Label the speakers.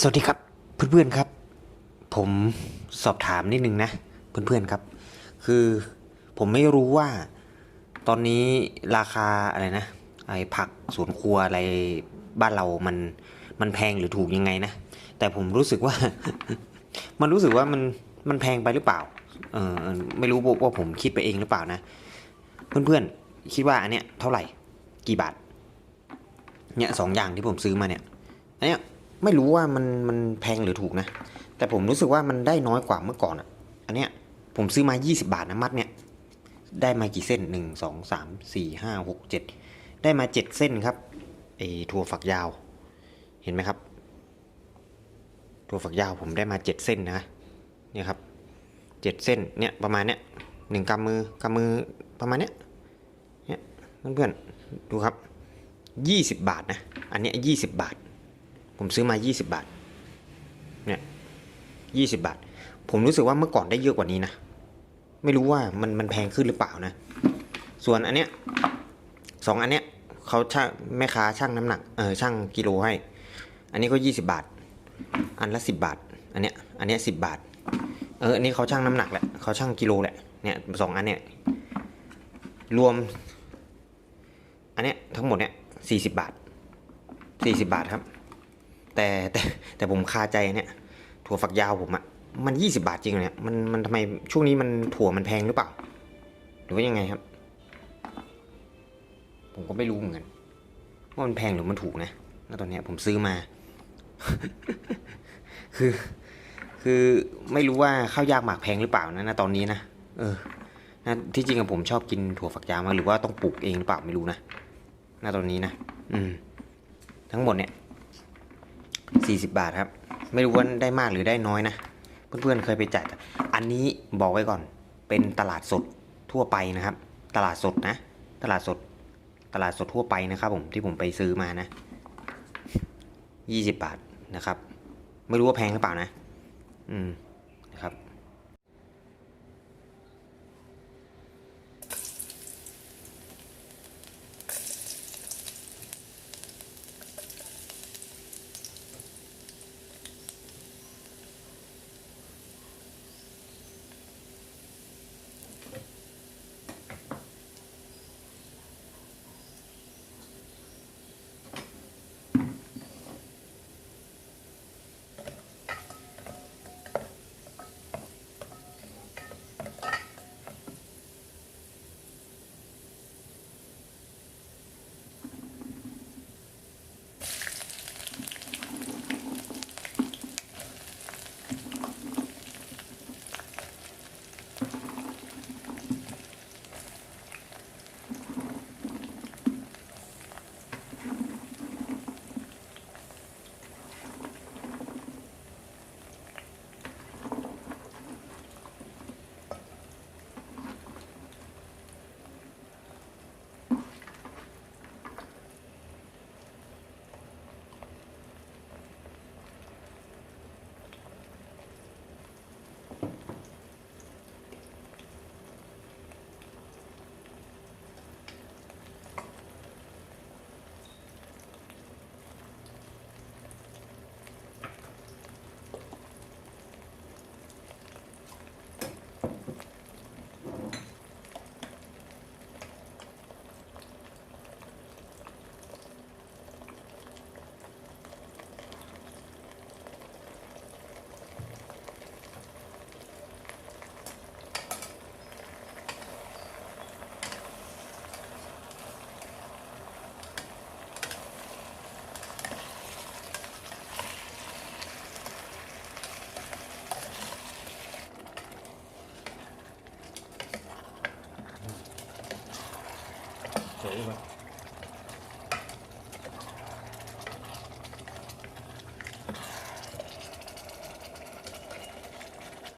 Speaker 1: สวัสดีครับเพื่อนๆครับ ผมสอบถามนิดนึงนะเพื่อนๆครับ คือผมไม่รู้ว่าตอนนี้ราคาอะไรนะไอ้ผักสวนครัวอะไรบ้านเรามันมันแพงหรือถูกยังไงนะแต่ผมรู้สึกว่า มันรู้สึกว่ามันมันแพงไปหรือเปล่าเออไม่รู้ว่าผมคิดไปเองหรือเปล่านะ เพื่อนๆคิดว่าอันเนี้ยเท่าไหร่กี่บาทเนี่ยสองอย่างที่ผมซื้อมาเนี่ยอันเนี้ย ไม่รู้ว่ามันมันแพงหรือถูกนะ แต่ผมรู้สึกว่ามันได้น้อยกว่าเมื่อก่อนอะ อันเนี้ยผมซื้อมา 20 บาทนะมัดเนี่ย ได้มากี่เส้นหนึ่งสองสามสี่ห้าหกเจ็ดได้มาเจ็ดเส้นครับไอถั่วฝักยาว เห็นไหมครับ ถั่วฝักยาวผมได้มาเจ็ดเส้นนะ เนี่ยครับเจ็ดเส้น เนี่ยประมาณเนี้ยหนึ่งกำมือกำมือประมาณเนี้ย เนี่ยเพื่อนๆดูครับยี่สิบบาทนะ อันเนี้ยยี่สิบบาท ผมซื้อมา 20 บาท เนี่ย20บาท ผมรู้สึกว่าเมื่อก่อนได้เยอะกว่านี้นะ ไม่รู้ว่ามันมันแพงขึ้นหรือเปล่านะ ส่วนอันเนี้ยสองอันเนี้ยเขาช่างแม่ค้าช่างน้ำหนัก เออช่างกิโลให้ อันนี้ก็20บาท อันละ10บาท อันเนี้ย อันเนี้ย10บาท เออ อันนี้เขาช่างน้ำหนักแหละเขาช่างกิโลแหละ เนี่ยสองอันเนี้ยรวม อันเนี้ยทั้งหมดเนี้ย40บาท40บาทครับ แต่แต่แต่ผมคาใจเนี่ย ถั่วฝักยาวผมอะมัน 20 บาทจริงเหรอเนี่ยมันมันทำไมช่วงนี้มันถั่วมันแพงหรือเปล่า หรือว่ายังไงครับ ผมก็ไม่รู้เหมือนกันว่ามันแพงหรือมันถูกนะแล้วตอนเนี้ยผมซื้อมา คือ คือไม่รู้ว่าข้าวยากหมากแพงหรือเปล่านะณตอนนี้นะเออนะที่จริงอะผมชอบกินถั่วฝักยาวมากหรือว่าต้องปลูกเองหรือเปล่าไม่รู้นะณตอนนี้นะอืม ทั้งหมดเนี่ย 40 บาทครับ ไม่รู้ว่าได้มากหรือได้น้อยนะ เพื่อนๆเคยไปจ่ายอันนี้บอกไว้ก่อน เป็นตลาดสดทั่วไปนะครับ ตลาดสดนะ ตลาดสด ตลาดสดทั่วไปนะครับ ผมที่ผมไปซื้อมานะ 20 บาทนะครับ ไม่รู้ว่าแพงหรือเปล่านะ อืม